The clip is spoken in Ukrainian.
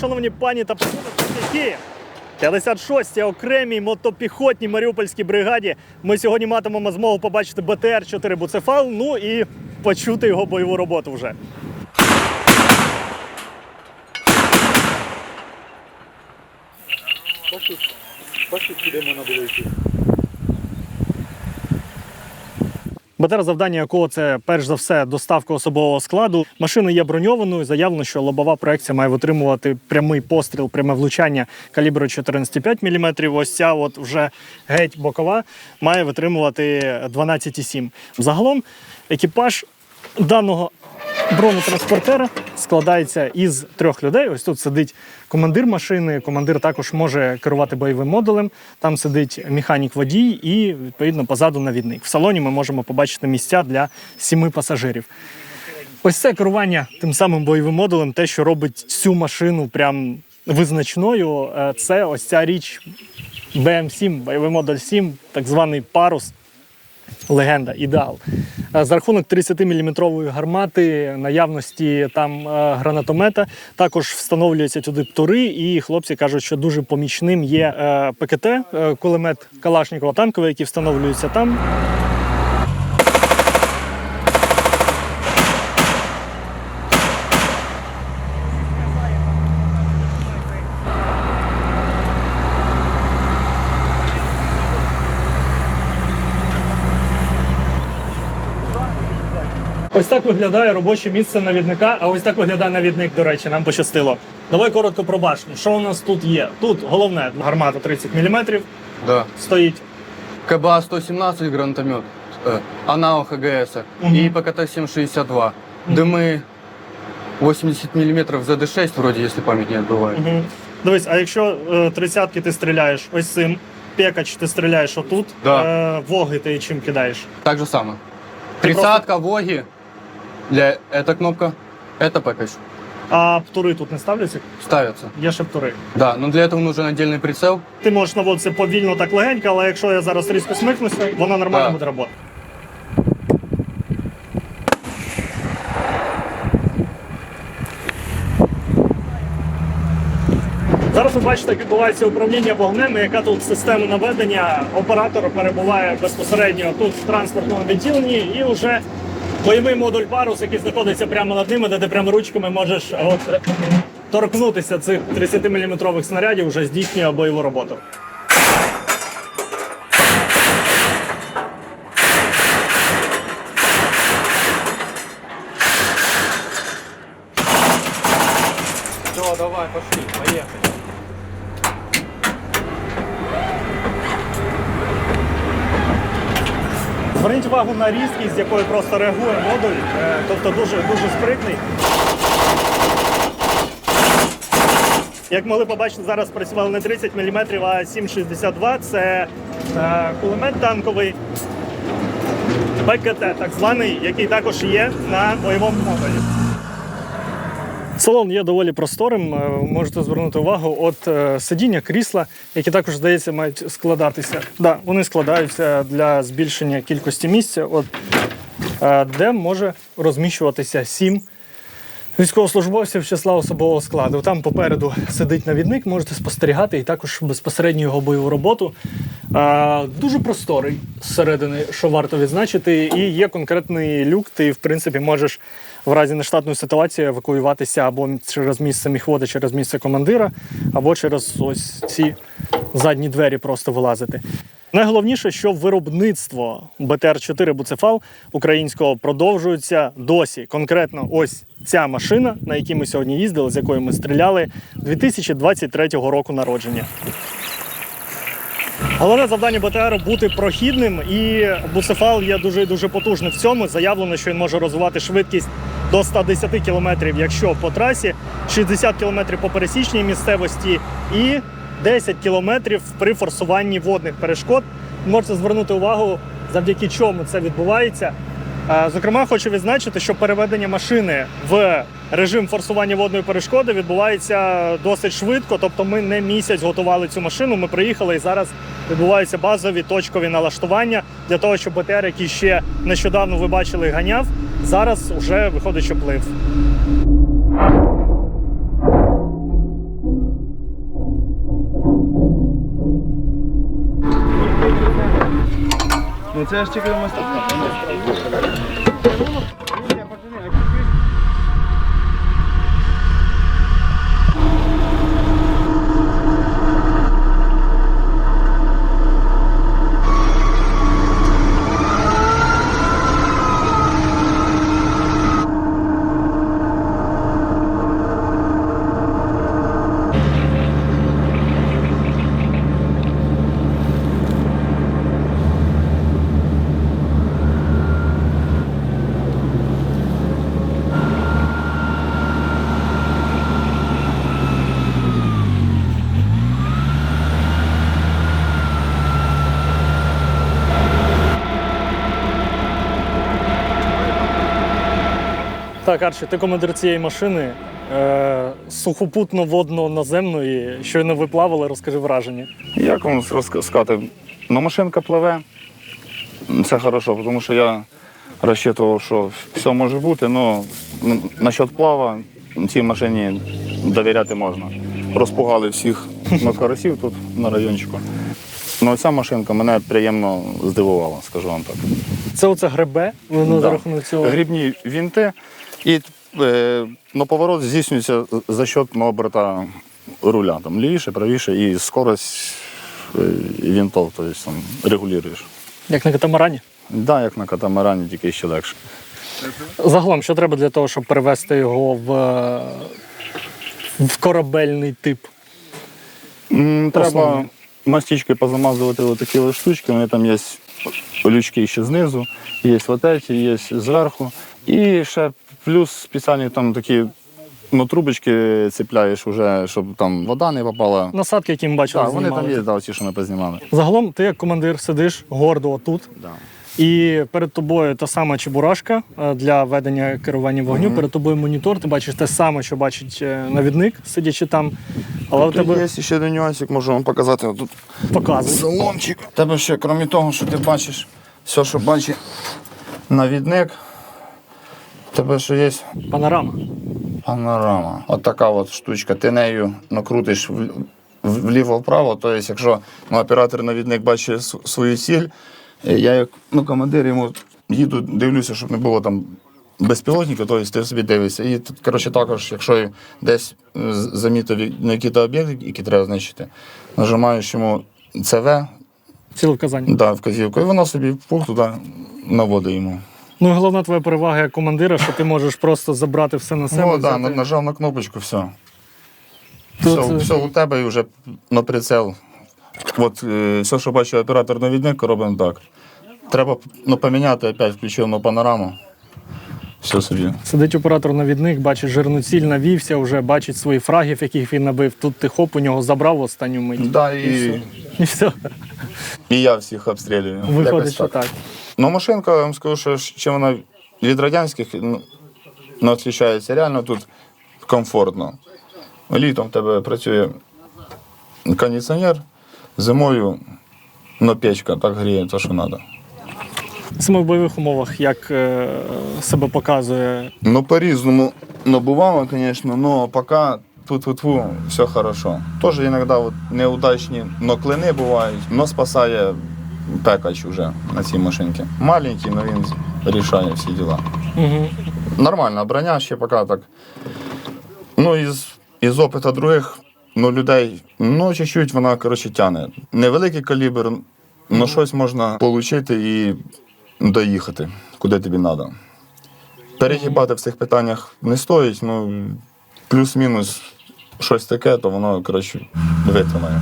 Шановні пані та працівники 56-й окремій мотопіхотній Маріупольській бригаді. Ми сьогодні матимемо змогу побачити БТР-4 Буцефал, ну і почути його бойову роботу вже. БТР завдання якого це перш за все доставка особового складу. Машина є броньованою. Заявлено, що лобова проекція має витримувати прямий постріл, пряме влучання калібру 14,5 мм. Ось ця от вже геть бокова має витримувати 12,7. Загалом екіпаж даного бронетранспортера складається із трьох людей. Ось тут сидить командир машини. Командир також може керувати бойовим модулем. Там сидить механік водій і відповідно позаду навідник. В салоні ми можемо побачити місця для сіми пасажирів. Ось це керування тим самим бойовим модулем, те, що робить цю машину прям визначною. е, Це ось ця річ BM7, бойовий модуль 7, так званий парус. Легенда, ідеал. Е, За рахунок 30-мм гармати, наявності там е, гранатомета, також встановлюються туди птури, і хлопці кажуть, що дуже помічним є е, ПКТ, кулемет Калашникова танковий, який встановлюється там. Ось так виглядає робоче місце навідника, а ось так виглядає навідник, до речі, нам пощастило. Давай коротко про башню. Що у нас тут є? Тут головне гармата 30 мм Да. стоїть. КБА-117 гранатомет, э, АНАО ХГС Мгм. и ПКТ-762. Дымы 80 мм ЗД-6 вроде, если память не отбывает. Угу. Дивись, а якщо е, тридцятки ти стріляєш ось цим, пекач ти стріляєш отут, Да. е, воги ти чим кидаєш? Так же самое. Ты Тридцатка, Воги, для эта кнопка, это ПКЧ. А птури тут не ставляться? Ставятся. Є ще птури. Да, но для этого нужен отдельный прицел. Ти можеш наводитися повільно так легенько, але якщо я зараз різко смикнуся, вона нормально Так. буде працювати. Зараз ви бачите, як відбувається управління вогнем, і яка тут система наведення. Оператор перебуває безпосередньо тут в транспортному відділенні і вже бойовий модуль парус, який знаходиться прямо над ними, де ти прямо ручками можеш от, торкнутися цих 30-мм снарядів, вже здійснює бойову роботу. Давай, пошли, поехали. Зверніть увагу на різкість, з якою просто реагує модуль, е, тобто дуже, дуже спритний. Як могли побачити, зараз працювали не 30 мм, а 7,62. Це е, кулемет танковий БКТ, так званий, який також є на бойовому модулі. Салон є доволі просторим. е, Можете звернути увагу. От е, сидіння, крісла, які також здається мають складатися. Да, вони складаються для збільшення кількості місця, от, е, де може розміщуватися сім військовослужбовців числа особового складу. Там попереду сидить навідник, можете спостерігати і також безпосередньо його бойову роботу. Дуже просторий зсередини, що варто відзначити, і є конкретний люк. Ти, в принципі, можеш в разі нештатної ситуації евакуюватися або через місце міхвода, через місце командира, або через ось ці задні двері просто вилазити. Найголовніше, що виробництво БТР-4 Буцефал українського продовжується досі. Конкретно ось ця машина, на якій ми сьогодні їздили, з якою ми стріляли, 2023 року народження. Головне завдання БТР бути прохідним, і Буцефал є дуже дуже потужним в цьому. Заявлено, що він може розвивати швидкість до 110 км, якщо по трасі, 60 км по пересічній місцевості і 10 км при форсуванні водних перешкод. Можете звернути увагу, завдяки чому це відбувається. Зокрема, хочу відзначити, що переведення машини в режим форсування водної перешкоди відбувається досить швидко. Тобто, ми не місяць готували цю машину. Ми приїхали і зараз відбуваються базові точкові налаштування для того, щоб БТР, який ще нещодавно ви бачили, ганяв, зараз вже виходить, що плив. Ну це ж чекаємо. Так, Арчі, ти командир цієї машини. Е, сухопутно, водно, наземної. Щойно ви плавали, розкажи враження. Як вам розка- сказати? Ну, машинка пливе. Це хорошо, тому що я розчитував, що все може бути, але насчет плава цій машині довіряти можна. Розпугали всіх карасів тут на райончику. Ну, ця машинка мене приємно здивувала, скажу вам так. Це оце гребе, воно за рахунок цього. Грібні вінти і е, ну, поворот здійснюється за счет оберта руля. Там, лівіше, правіше і скорость е, вінтов, тобто там, регулюєш. Як на катамарані. Да, як на катамарані, тільки ще легше. Загалом, що треба для того, щоб перевести його в, е, в корабельний тип? М, Треба Основне. мастичкою позамазувати ось штучки, вони там є лючки ще знизу, є вот эти, є зверху. І ще плюс спеціальні там такі ну, трубочки цепляєш, уже, щоб там вода не попала. Насадки, які ми бачили, Так, вони там є, да, ті, що ми познімали. Загалом, ти як командир сидиш гордо отут, Да. і перед тобою та сама чебурашка е, для ведення керування вогню. Перед тобою монітор, ти бачиш те саме, що бачить е, навідник, сидячи там. Але у тебе Є ще один нюансик, можу вам показати. Тут показує. салончик. Тебе ще, крім того, що ти бачиш все, що бачить навідник, тебе ще є Панорама. Панорама. От така от штучка. Ти нею накрутиш в- в- вліво-вправо. Тобто, якщо ну, оператор-навідник бачить свою ціль, е, я як ну, командир йому їду, дивлюся, щоб не було там безпілотника, тобто ти собі дивишся. І коротше, також, якщо десь е, замітив на який-то об'єкт, який треба знищити, нажимаєш йому ЦВ, Ціле вказання. да, вказівку, і воно собі пух туди наводить йому. Ну головна твоя перевага як командира, що ти можеш просто забрати все на себе. Ну, да, взяти. нажав на кнопочку, все. Тут, все, е, все у тебе і вже на прицел. От е, все, що бачив оператор навідник, робимо так. Треба ну, поміняти, опять включив на панораму. Все собі. Сидить оператор навідник, бачить жирну ціль, навівся, вже бачить свої фрагів, яких він набив. Тут ти хоп, у нього забрав останню мить. Да, І і. І все. і я всіх обстрілюю. Виходить, що так. Ну, машинка, я вам скажу, що чим вона від радянських ну, відрізняється. Реально тут комфортно. Літом в тебе працює кондиціонер, зимою ну, печка так гріє, то що треба. Саме в бойових умовах, як е, себе показує. Ну, по-різному. Ну, бувало, звісно, но пока тут тут все хорошо. Тоже іноді от неудачні но клини бувають, но спасає пекач уже на цій машинці. Маленький, але він рішає всі діла. Угу. Нормальна броня ще поки так. Ну, із, із опиту других ну, людей, ну, чуть-чуть вона, коротше, тяне. Невеликий калібр, але щось можна отримати і доїхати, куди тобі треба. Перегибати в цих питаннях не стоїть, ну, плюс-мінус щось таке, то воно, коротше, витримає.